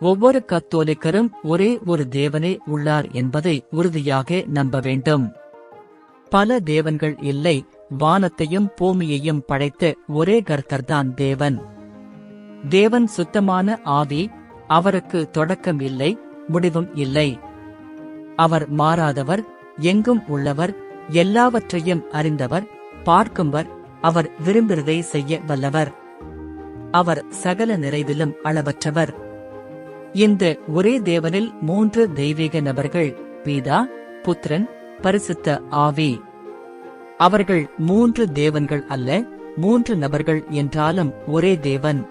ஒவ்வொரு கத்தோலிக்கரும் ஒரே ஒரு தேவனே உள்ளார் என்பதை உறுதியாக நம்ப வேண்டும். பல தேவன்கள் இல்லை வானத்தையும் பூமியையும் படைத்த ஒரே கர்த்தர்தான் தேவன். தேவன் சுத்தமான ஆவி அவருக்கு தொடக்கம் இல்லை முடிவும் இல்லை. அவர் மாறாதவர் எங்கும் உள்ளவர் எல்லாவற்றையும் அறிந்தவர் பார்க்கும்பர் அவர் விரும்புகிறதை செய்ய வல்லவர். அவர் சகல நிறைவிலும் அளவற்றவர். இந்த ஒரே தேவனில் மூன்று தெய்வீக நபர்கள் பீதா புத்திரன் பரிசுத்த ஆவி. அவர்கள் மூன்று தேவன்கள் அல்ல மூன்று நபர்கள் என்றாலும் ஒரே தேவன்.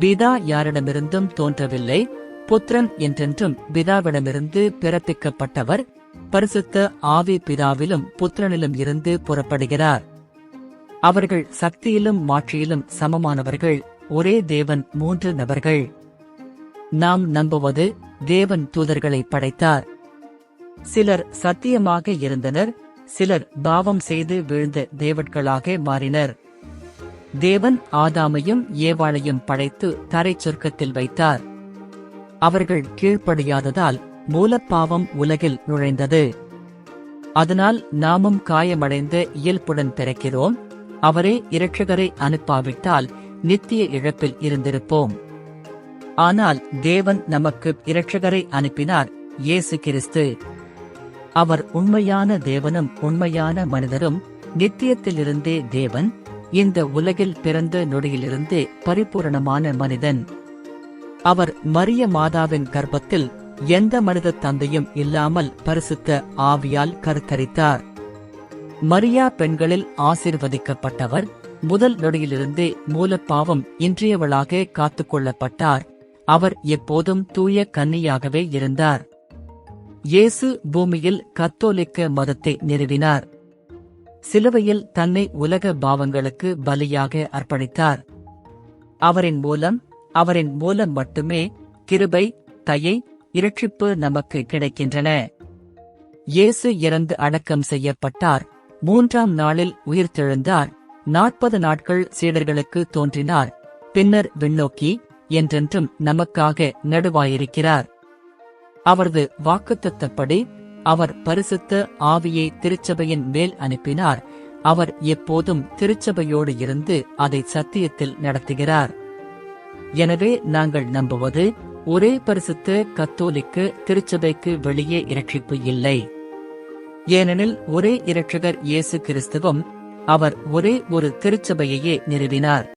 பிதா யாரிடமிருந்தும் தோன்றவில்லை புத்திரன் என்றென்றும் பிதாவிடமிருந்து பிறப்பிக்கப்பட்டவர் பரிசுத்த ஆவி பிதாவிலும் புத்திரனிலும் இருந்து புறப்படுகிறார். அவர்கள் சக்தியிலும் மாட்சியிலும் சமமானவர்கள் ஒரே தேவன் மூன்று நபர்கள். நாம் நம்புவது தேவன் தூதர்களை படைத்தார். சிலர் சத்தியமாக இருந்தனர் சிலர் பாவம் செய்து வீழ்ந்த தேவட்களாக மாறினர். தேவன் ஆதாமையும் ஏவாளையும் படைத்து தரை சொர்க்கத்தில் வைத்தார். அவர்கள் கீழ்ப்படியாததால் மூலப்பாவம் உலகில் நுழைந்தது. அதனால் நாமும் காயமடைந்த இயல்புடன் பிறக்கிறோம் அவரே இரட்சகரை அனுப்பாவிட்டால் நித்திய இழப்பில் இருந்திருப்போம். ஆனால் தேவன் நமக்கு இரட்சகரை அனுப்பினார் இயேசு கிறிஸ்து. அவர் உண்மையான தேவனும் உண்மையான மனிதரும் நித்தியத்திலிருந்தே தேவன் இந்த உலகில் பிறந்த நொடியிலிருந்தே பரிபூரணமான மனிதன். அவர் மரிய மாதாவின் கர்ப்பத்தில் எந்த மனித தந்தையும் இல்லாமல் பரிசுத்த ஆவியால் கருத்தரித்தார். மரியா பெண்களில் ஆசிர்வதிக்கப்பட்டவர் முதல் நொடியிலிருந்தே மூலப்பாவம் இன்றியவளாக காத்துக்கொள்ளப்பட்டார். அவர் எப்போதும் தூய கன்னியாகவே இருந்தார். இயேசு பூமியில் கத்தோலிக்க மதத்தை நிறுவினார். சிலுவையில் தன்னை உலக பாவங்களுக்கு பலியாக அர்ப்பணித்தார். அவரின் மூலம் அவரின் மூலம் மட்டுமே கிருபை தயை இரட்சிப்பு நமக்கு கிடைக்கின்றன. இயேசு இறந்து அடக்கம் செய்யப்பட்டார். மூன்றாம் நாளில் உயிர்த்தெழுந்தார். நாற்பது நாட்கள் சீடர்களுக்கு தோன்றினார். பின்னர் விண்ணோக்கி என்றென்றும் நமக்காக நடுவாயிருக்கிறார். அவரது வாக்குத்தத்தப்படி அவர் பரிசுத்த ஆவியை திருச்சபையின் மேல் அனுப்பினார். அவர் எப்போதும் திருச்சபையோடு இருந்து அதை சத்தியத்தில் நடத்துகிறார். எனவே நாங்கள் நம்புவது ஒரே பரிசுத்த கத்தோலிக்கு திருச்சபைக்கு வெளியே இரட்சிப்பு இல்லை. ஏனெனில் ஒரே இரட்சகர் இயேசு கிறிஸ்துவும் அவர் ஒரே ஒரு திருச்சபையையே நிறுவினார்.